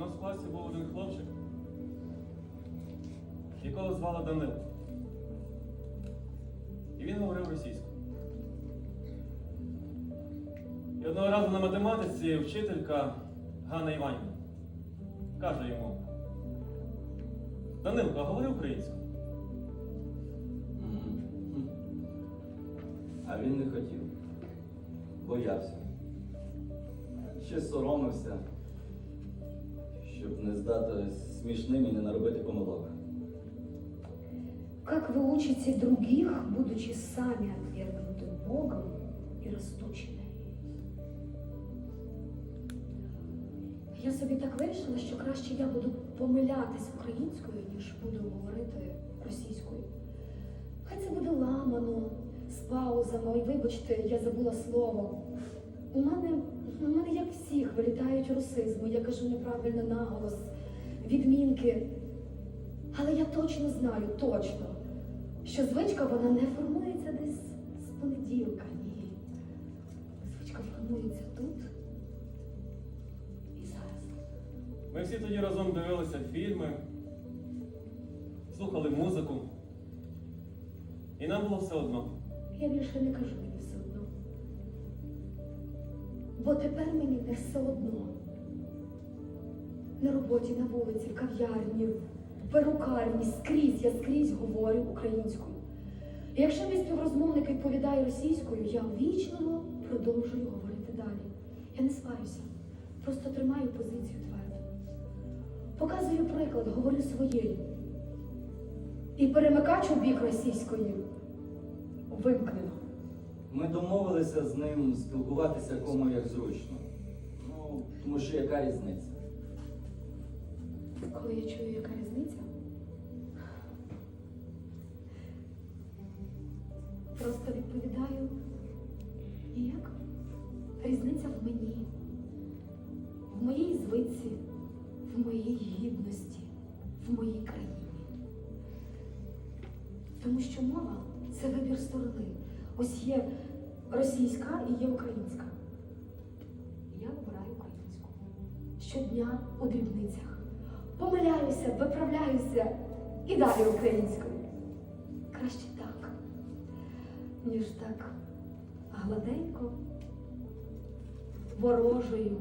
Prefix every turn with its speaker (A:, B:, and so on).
A: нас в класі був один хлопчик, якого звали Данило. І він говорив російською. І одного разу на математиці вчителька Ганна Іванівна каже йому: Данилко, а говори українською.
B: А він не хотів. Боявся. Ще соромився, щоб не здати смішним і не наробити помилок.
C: Как вы учите других, будучи сами отвергнуты Богом и расточены? Я собі так вирішила, що краще я буду помилятись українською, ніж буду говорити російською. Хай це буде ламано, з паузами. Ой, вибачте, я забула слово. У мене, у мене як всіх, вилітають русизми, я кажу неправильно наголос, відмінки. Але я точно знаю, точно, що звичка вона не формується десь з понеділка. Ні. Звичка формується тут і зараз.
A: Ми всі тоді разом дивилися фільми, слухали музику. І нам було все одно.
C: Я більше не кажу. Бо тепер мені не все одно. На роботі, на вулиці, в кав'ярні, в перукарні, скрізь, я скрізь говорю українською. І якщо мій співрозмовник відповідає російською, я вічливо продовжую говорити далі. Я не сварюся, просто тримаю позицію твердо. Показую приклад, говорю своєю. І перемикач у бік російської вимкнено.
B: Ми домовилися з ним спілкуватися кому як зручно. Ну, тому що яка різниця?
C: Коли я чую, яка різниця, просто відповідаю ніяк. Різниця в мені, в моїй звичці, в моїй гідності, в моїй країні. Тому що мова це вибір сторони. Ось є російська і є українська. Я обираю українську. Щодня у дрібницях. Помиляюся, виправляюся і далі українською. Краще так, ніж так гладенько, ворожою.